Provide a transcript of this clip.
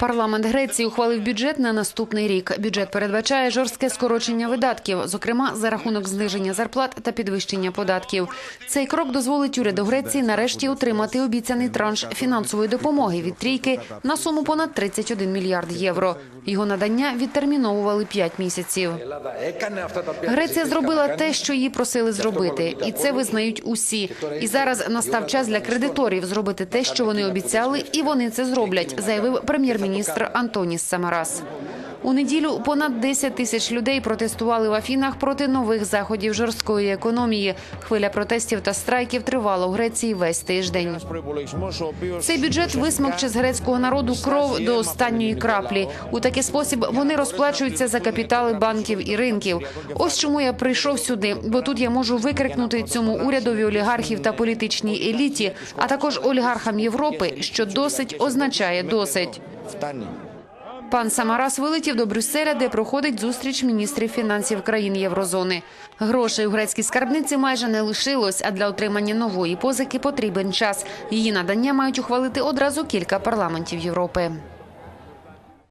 Парламент Греції ухвалив бюджет на наступний рік. Бюджет передбачає жорстке скорочення видатків, зокрема за рахунок зниження зарплат та підвищення податків. Цей крок дозволить уряду Греції нарешті отримати обіцяний транш фінансової допомоги від трійки на суму понад 31 мільярд євро. Його надання відтерміновували 5 місяців. Греція зробила те, що її просили зробити, і це визнають усі. І зараз настав час для кредиторів зробити те, що вони обіцяли, і вони це зроблять, заявив прем'єр-міністр Антоніс Самарас. У неділю понад 10 тисяч людей протестували в Афінах проти нових заходів жорсткої економії. Хвиля протестів та страйків тривала у Греції весь тиждень. Цей бюджет висмокче з грецького народу кров до останньої краплі. У такий спосіб вони розплачуються за капітали банків і ринків. Ось чому я прийшов сюди, бо тут я можу викрикнути цьому урядові олігархів та політичній еліті, а також олігархам Європи, що досить означає досить. Пан Самарас вилетів до Брюсселя, де проходить зустріч міністрів фінансів країн Єврозони. Грошей у грецькій скарбниці майже не лишилось, а для отримання нової позики потрібен час. Її надання мають ухвалити одразу кілька парламентів Європи.